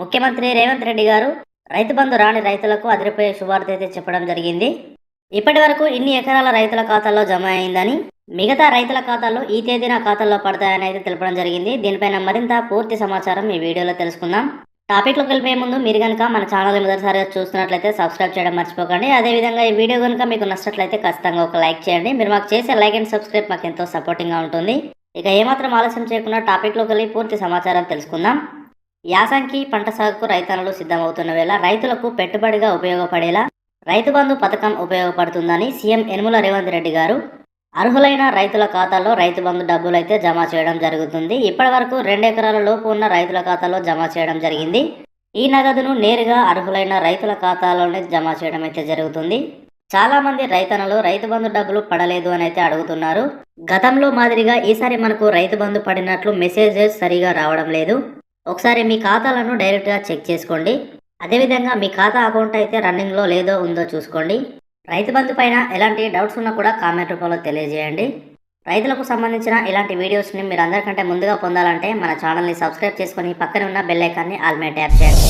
ముఖ్యమంత్రి రేవంత్ రెడ్డి గారు రైతు బంధు రాని రైతులకు అదిరిపోయే శుభార్త అయితే చెప్పడం జరిగింది. ఇప్పటి వరకు ఇన్ని ఎకరాల రైతుల ఖాతాల్లో జమ అయిందని మిగతా రైతుల ఖాతాల్లో ఈ తేదీన ఖాతాల్లో పడతాయని అయితే తెలపడం జరిగింది. దీనిపైన మరింత పూర్తి సమాచారం ఈ వీడియోలో తెలుసుకుందాం. టాపిక్లోకి వెళ్ళిపోయే ముందు మీరు కనుక మన ఛానల్ మొదటిసారిగా చూస్తున్నట్లయితే సబ్స్క్రైబ్ చేయడం మర్చిపోకండి. అదేవిధంగా ఈ వీడియో కనుక మీకు నచ్చినట్లయితే ఖచ్చితంగా ఒక లైక్ చేయండి. మీరు మాకు చేసే లైక్ అండ్ సబ్స్క్రైబ్ మాకు ఎంతో సపోర్టింగ్గా ఉంటుంది. ఇక ఏమాత్రం ఆలస్యం చేయకుండా టాపిక్లోకి వెళ్ళి పూర్తి సమాచారం తెలుసుకుందాం. యాసంకి పంట సాగుకు రైతన్నలు సిద్ధమవుతున్న వేళ రైతులకు పెట్టుబడిగా ఉపయోగపడేలా రైతు బంధు పథకం ఉపయోగపడుతుందని సీఎం యనుమల రేవంత్ రెడ్డి గారు. అర్హులైన రైతుల ఖాతాలో రైతు బంధు డబ్బులు అయితే జమ చేయడం జరుగుతుంది. ఇప్పటి వరకు రెండు ఎకరాల లోపు ఉన్న రైతుల ఖాతాలో జమ చేయడం జరిగింది. ఈ నగదును నేరుగా అర్హులైన రైతుల ఖాతాలోనే జమ చేయడం అయితే జరుగుతుంది. చాలా మంది రైతన్నలు రైతు బంధు డబ్బులు పడలేదు అని అయితే అడుగుతున్నారు. గతంలో మాదిరిగా ఈసారి మనకు రైతు బంధు పడినట్లు మెసేజెస్ సరిగా రావడం లేదు. ఒకసారి మీ ఖాతాలను డైరెక్ట్గా చెక్ చేసుకోండి. అదేవిధంగా మీ ఖాతా అకౌంట్ అయితే రన్నింగ్లో లేదో ఉందో చూసుకోండి. రైతు బంధు పైన ఎలాంటి డౌట్స్ ఉన్నా కూడా కామెంట్ రూపంలో తెలియజేయండి. రైతులకు సంబంధించిన ఇలాంటి వీడియోస్ని మీరు అందరికంటే ముందుగా పొందాలంటే మన ఛానల్ని సబ్స్క్రైబ్ చేసుకొని పక్కన ఉన్న బెల్ ఐకాన్ని ఆల్మే ట్యాప్ చేయండి.